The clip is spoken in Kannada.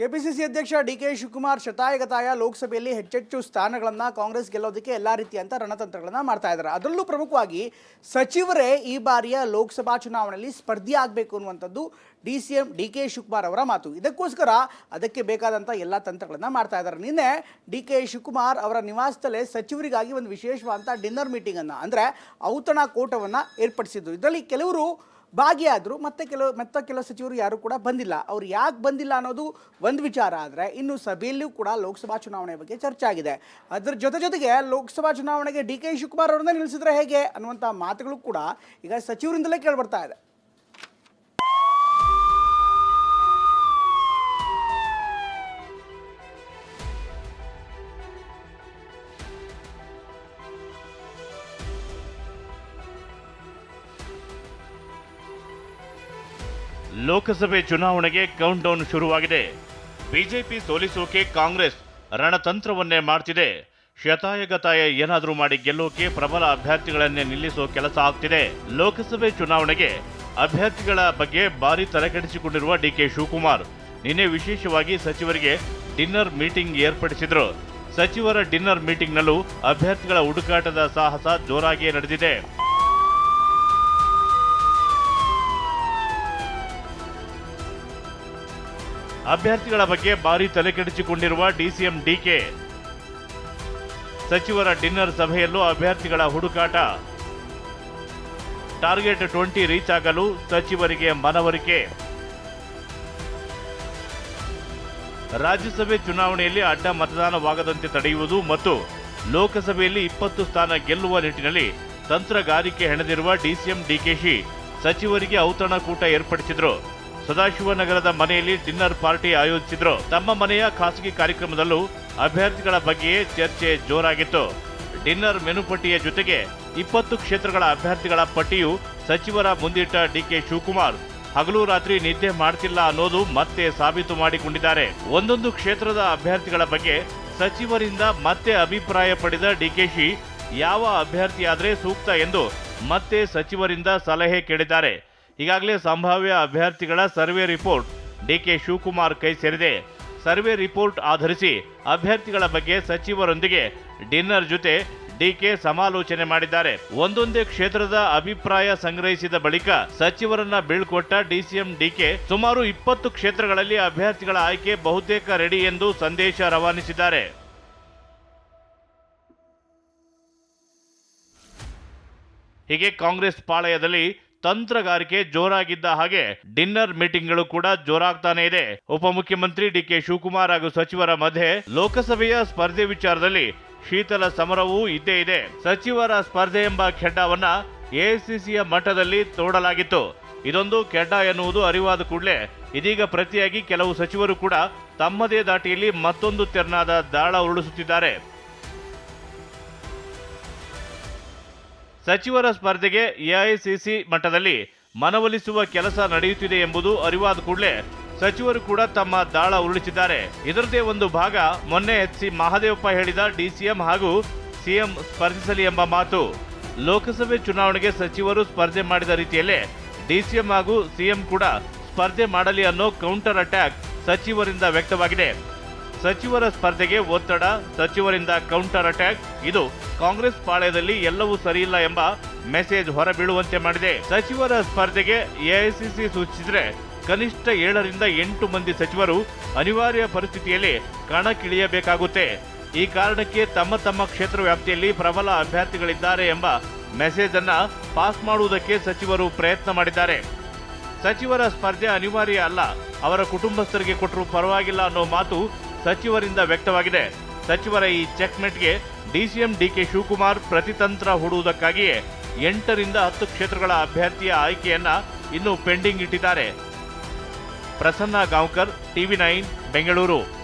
ಕೆಪಿಸಿಸಿ ಅಧ್ಯಕ್ಷ ಡಿ ಕೆ ಶಿವಕುಮಾರ್ ಶತಾಯಗತಾಯ ಲೋಕಸಭೆಯಲ್ಲಿ ಹೆಚ್ಚೆಚ್ಚು ಸ್ಥಾನಗಳನ್ನು ಕಾಂಗ್ರೆಸ್ ಗೆಲ್ಲೋದಕ್ಕೆ ಎಲ್ಲ ರೀತಿಯಂತ ರಣತಂತ್ರಗಳನ್ನು ಮಾಡ್ತಾ ಇದ್ದಾರೆ ಅದರಲ್ಲೂ ಪ್ರಮುಖವಾಗಿ ಸಚಿವರೇ ಈ ಬಾರಿಯ ಲೋಕಸಭಾ ಚುನಾವಣೆಯಲ್ಲಿ ಸ್ಪರ್ಧಿ ಆಗಬೇಕು ಅನ್ನುವಂಥದ್ದು D C M, D K Shivakumar ಅವರ ಮಾತು. ಇದಕ್ಕೋಸ್ಕರ ಅದಕ್ಕೆ ಬೇಕಾದಂಥ ಎಲ್ಲ ತಂತ್ರಗಳನ್ನು ಮಾಡ್ತಾ ಇದ್ದಾರೆ ನಿನ್ನೆ ಡಿ ಕೆ ಶಿವಕುಮಾರ್ ಅವರ ನಿವಾಸದಲ್ಲೇ ಸಚಿವರಿಗಾಗಿ ಒಂದು ವಿಶೇಷವಾದಂಥ ಡಿನ್ನರ್ ಮೀಟಿಂಗನ್ನು, ಅಂದರೆ ಔತಣ ಕೂಟವನ್ನು ಏರ್ಪಡಿಸಿದ್ದು ಇದರಲ್ಲಿ ಕೆಲವರು ಭಾಗಿಯಾದರು, ಮತ್ತೆ ಕೆಲವು ಮತ್ತೆ ಕೆಲವು ಸಚಿವರು ಯಾರು ಕೂಡ ಬಂದಿಲ್ಲ. ಅವ್ರು ಯಾಕೆ ಬಂದಿಲ್ಲ ಅನ್ನೋದು ಒಂದು ವಿಚಾರ ಆದರೆ, ಇನ್ನು ಸಭೆಯಲ್ಲಿಯೂ ಕೂಡ ಲೋಕಸಭಾ ಚುನಾವಣೆ ಬಗ್ಗೆ ಚರ್ಚೆ ಆಗಿದೆ. ಅದರ ಜೊತೆ ಜೊತೆಗೆ ಲೋಕಸಭಾ ಚುನಾವಣೆಗೆ ಡಿ ಕೆ ಶಿವಕುಮಾರ್ ಅವ್ರನ್ನ ನಿಲ್ಲಿಸಿದ್ರೆ ಹೇಗೆ ಅನ್ನುವಂಥ ಮಾತುಗಳು ಕೂಡ ಈಗ ಸಚಿವರಿಂದಲೇ ಕೇಳ್ಬರ್ತಾ ಇದೆ. ಲೋಕಸಭೆ ಚುನಾವಣೆಗೆ ಕೌಂಟ್ ಡೌನ್ ಶುರುವಾಗಿದೆ. ಬಿಜೆಪಿ ಸೋಲಿಸೋಕೆ ಕಾಂಗ್ರೆಸ್ ರಣತಂತ್ರವನ್ನೇ ಮಾಡ್ತಿದೆ. ಶತಾಯಗತಾಯ ಏನಾದರೂ ಮಾಡಿ ಗೆಲ್ಲೋಕೆ ಪ್ರಬಲ ಅಭ್ಯರ್ಥಿಗಳನ್ನೇ ನಿಲ್ಲಿಸೋ ಕೆಲಸ ಆಗ್ತಿದೆ. ಲೋಕಸಭೆ ಚುನಾವಣೆಗೆ ಅಭ್ಯರ್ಥಿಗಳ ಬಗ್ಗೆ ಭಾರಿ ತಲೆಕೆಡಿಸಿಕೊಂಡಿರುವ ಡಿ ಕೆ ಶಿವಕುಮಾರ್. ನಿನ್ನೆ ವಿಶೇಷವಾಗಿ ಸಚಿವರಿಗೆ ಡಿನ್ನರ್ ಮೀಟಿಂಗ್ ಏರ್ಪಡಿಸಿದ್ರು. ಸಚಿವರ ಡಿನ್ನರ್ ಮೀಟಿಂಗ್ನಲ್ಲೂ ಅಭ್ಯರ್ಥಿಗಳ ಹುಡುಕಾಟದ ಸಾಹಸ ಜೋರಾಗಿಯೇ ನಡೆದಿದೆ. ಅಭ್ಯರ್ಥಿಗಳ ಬಗ್ಗೆ ಭಾರಿ ತಲೆಕೆಡಿಸಿಕೊಂಡಿರುವ ಡಿಸಿಎಂ ಡಿಕೆ. ಸಚಿವರ ಡಿನ್ನರ್ ಸಭೆಯಲ್ಲೂ ಅಭ್ಯರ್ಥಿಗಳ ಹುಡುಕಾಟ. ಟಾರ್ಗೆಟ್ ಟ್ವೆಂಟಿ ರೀಚ್ ಆಗಲು ಸಚಿವರಿಗೆ ಮನವರಿಕೆ. ರಾಜ್ಯಸಭೆ ಚುನಾವಣೆಯಲ್ಲಿ ಅಡ್ಡ ಮತದಾನವಾಗದಂತೆ ತಡೆಯುವುದು ಮತ್ತು ಲೋಕಸಭೆಯಲ್ಲಿ ಇಪ್ಪತ್ತು ಸ್ಥಾನ ಗೆಲ್ಲುವ ನಿಟ್ಟಿನಲ್ಲಿ ತಂತ್ರಗಾರಿಕೆ ಹೆಣೆದಿರುವ ಡಿಸಿಎಂ ಡಿಕೆಶಿ ಸಚಿವರಿಗೆ ಔತಣಕೂಟ ಏರ್ಪಡಿಸಿದ್ರು. ಸದಾಶಿವನಗರದ ಮನೆಯಲ್ಲಿ ಡಿನ್ನರ್ ಪಾರ್ಟಿ ಆಯೋಜಿಸಿದ್ರು. ತಮ್ಮ ಮನೆಯ ಖಾಸಗಿ ಕಾರ್ಯಕ್ರಮದಲ್ಲೂ ಅಭ್ಯರ್ಥಿಗಳ ಬಗ್ಗೆಯೇ ಚರ್ಚೆ ಜೋರಾಗಿತ್ತು. ಡಿನ್ನರ್ ಮೆನುಪಟ್ಟಿಯ ಜೊತೆಗೆ ಇಪ್ಪತ್ತು ಕ್ಷೇತ್ರಗಳ ಅಭ್ಯರ್ಥಿಗಳ ಪಟ್ಟಿಯು ಸಚಿವರ ಮುಂದಿಟ್ಟ ಡಿಕೆ ಶಿವಕುಮಾರ್. ಹಗಲು ರಾತ್ರಿ ನಿದ್ದೆ ಮಾಡ್ತಿಲ್ಲ ಅನ್ನೋದು ಮತ್ತೆ ಸಾಬೀತು ಮಾಡಿಕೊಂಡಿದ್ದಾರೆ. ಒಂದೊಂದು ಕ್ಷೇತ್ರದ ಅಭ್ಯರ್ಥಿಗಳ ಬಗ್ಗೆ ಸಚಿವರಿಂದ ಮತ್ತೆ ಅಭಿಪ್ರಾಯ ಪಡೆದ ಡಿಕೆಶಿ ಯಾವ ಅಭ್ಯರ್ಥಿಯಾದರೆ ಸೂಕ್ತ ಎಂದು ಮತ್ತೆ ಸಚಿವರಿಂದ ಸಲಹೆ ಕೇಳಿದ್ದಾರೆ. ಈಗಾಗಲೇ ಸಂಭಾವ್ಯ ಅಭ್ಯರ್ಥಿಗಳ ಸರ್ವೆ ರಿಪೋರ್ಟ್ ಡಿಕೆ ಶಿವಕುಮಾರ್ ಕೈ ಸೇರಿದೆ. ಸರ್ವೆ ರಿಪೋರ್ಟ್ ಆಧರಿಸಿ ಅಭ್ಯರ್ಥಿಗಳ ಬಗ್ಗೆ ಸಚಿವರೊಂದಿಗೆ ಡಿನ್ನರ್ ಜೊತೆ ಡಿಕೆ ಸಮಾಲೋಚನೆ ಮಾಡಿದ್ದಾರೆ. ಒಂದೊಂದೇ ಕ್ಷೇತ್ರದ ಅಭಿಪ್ರಾಯ ಸಂಗ್ರಹಿಸಿದ ಬಳಿಕ ಸಚಿವರನ್ನ ಬೀಳ್ಕೊಟ್ಟ ಡಿಸಿಎಂ ಡಿಕೆ ಸುಮಾರು ಇಪ್ಪತ್ತು ಕ್ಷೇತ್ರಗಳಲ್ಲಿ ಅಭ್ಯರ್ಥಿಗಳ ಆಯ್ಕೆ ಬಹುತೇಕ ರೆಡಿ ಎಂದು ಸಂದೇಶ ರವಾನಿಸಿದ್ದಾರೆ. ಹೀಗೆ ಕಾಂಗ್ರೆಸ್ ಪಾಳಯದಲ್ಲಿ ತಂತ್ರಗಾರಿಕೆ ಜೋರಾಗಿದ್ದ ಹಾಗೆ ಡಿನ್ನರ್ ಮೀಟಿಂಗ್ಗಳು ಕೂಡ ಜೋರಾಗ್ತಾನೆ ಇದೆ. ಉಪಮುಖ್ಯಮಂತ್ರಿ ಡಿಕೆ ಶಿವಕುಮಾರ್ ಹಾಗೂ ಸಚಿವರ ಮಧ್ಯೆ ಲೋಕಸಭೆಯ ಸ್ಪರ್ಧೆ ವಿಚಾರದಲ್ಲಿ ಶೀತಲ ಸಮರವೂ ಇದ್ದೇ ಇದೆ. ಸಚಿವರ ಸ್ಪರ್ಧೆ ಎಂಬ ಖೆಡ್ಡವನ್ನ ಎಐಸಿಸಿಯ ಮಟ್ಟದಲ್ಲಿ ತೋಡಲಾಗಿತ್ತು. ಇದೊಂದು ಕೆಡ್ಡ ಎನ್ನುವುದು ಅರಿವಾದ ಕೂಡಲೇ ಇದೀಗ ಪ್ರತಿಯಾಗಿ ಕೆಲವು ಸಚಿವರು ಕೂಡ ತಮ್ಮದೇ ದಾಟಿಯಲ್ಲಿ ಮತ್ತೊಂದು ತೆರನಾದ ದಾಳ ಉರುಳಿಸುತ್ತಿದ್ದಾರೆ. ಸಚಿವರ ಸ್ಪರ್ಧೆಗೆ ಎಐಸಿಸಿ ಮಟ್ಟದಲ್ಲಿ ಮನವೊಲಿಸುವ ಕೆಲಸ ನಡೆಯುತ್ತಿದೆ ಎಂಬುದು ಅರಿವಾದ ಕೂಡಲೇ ಸಚಿವರು ಕೂಡ ತಮ್ಮ ದಾಳ ಉರುಳಿಸಿದ್ದಾರೆ. ಇದರದೇ ಒಂದು ಭಾಗ, ಮೊನ್ನೆ ಎಚ್ ಸಿ ಮಹಾದೇವಪ್ಪ ಹೇಳಿದ ಡಿಸಿಎಂ ಹಾಗೂ ಸಿಎಂ ಸ್ಪರ್ಧಿಸಲಿ ಎಂಬ ಮಾತು. ಲೋಕಸಭೆ ಚುನಾವಣೆಗೆ ಸಚಿವರು ಸ್ಪರ್ಧೆ ಮಾಡಿದ ರೀತಿಯಲ್ಲೇ ಡಿಸಿಎಂ ಹಾಗೂ ಸಿಎಂ ಕೂಡ ಸ್ಪರ್ಧೆ ಮಾಡಲಿ ಅನ್ನೋ ಕೌಂಟರ್ ಅಟ್ಯಾಕ್ ಸಚಿವರಿಂದ ವ್ಯಕ್ತವಾಗಿದೆ. ಸಚಿವರ ಸ್ಪರ್ಧೆಗೆ ಒತ್ತಡ, ಸಚಿವರಿಂದ ಕೌಂಟರ್ ಅಟ್ಯಾಕ್ ಇದು ಕಾಂಗ್ರೆಸ್ ಪಾಳ್ಯದಲ್ಲಿ ಎಲ್ಲವೂ ಸರಿಯಿಲ್ಲ ಎಂಬ ಮೆಸೇಜ್ ಹೊರಬೀಳುವಂತೆ ಮಾಡಿದೆ. ಸಚಿವರ ಸ್ಪರ್ಧೆಗೆ ಎಐಸಿಸಿ ಸೂಚಿಸಿದ್ರೆ ಕನಿಷ್ಠ ಏಳರಿಂದ ಎಂಟು ಮಂದಿ ಸಚಿವರು ಅನಿವಾರ್ಯ ಪರಿಸ್ಥಿತಿಯಲ್ಲಿ ಕಣಕ್ಕಿಳಿಯಬೇಕಾಗುತ್ತೆ. ಈ ಕಾರಣಕ್ಕೆ ತಮ್ಮ ತಮ್ಮ ಕ್ಷೇತ್ರ ವ್ಯಾಪ್ತಿಯಲ್ಲಿ ಪ್ರಬಲ ಅಭ್ಯರ್ಥಿಗಳಿದ್ದಾರೆ ಎಂಬ ಮೆಸೇಜ್ ಅನ್ನ ಪಾಸ್ ಮಾಡುವುದಕ್ಕೆ ಸಚಿವರು ಪ್ರಯತ್ನ ಮಾಡಿದ್ದಾರೆ. ಸಚಿವರ ಸ್ಪರ್ಧೆ ಅನಿವಾರ್ಯ ಅಲ್ಲ, ಅವರ ಕುಟುಂಬಸ್ಥರಿಗೆ ಕೊಟ್ಟರು ಪರವಾಗಿಲ್ಲ ಅನ್ನೋ ಮಾತು ಸಚಿವರಿಂದ ವ್ಯಕ್ತವಾಗಿದೆ. ಸಚಿವರ ಈ ಚೆಕ್ಮೆಟ್ಗೆ ಡಿಸಿಎಂ ಡಿಕೆ ಶಿವಕುಮಾರ್ ಪ್ರತಿತಂತ್ರ ಹೂಡುವುದಕ್ಕಾಗಿಯೇ ಎಂಟರಿಂದ ಹತ್ತು ಕ್ಷೇತ್ರಗಳ ಅಭ್ಯರ್ಥಿಯ ಆಯ್ಕೆಯನ್ನ ಇನ್ನೂ ಪೆಂಡಿಂಗ್ ಇಟ್ಟಿದ್ದಾರೆ. Prasanna Gaonkar, TV nine, Bengaluru.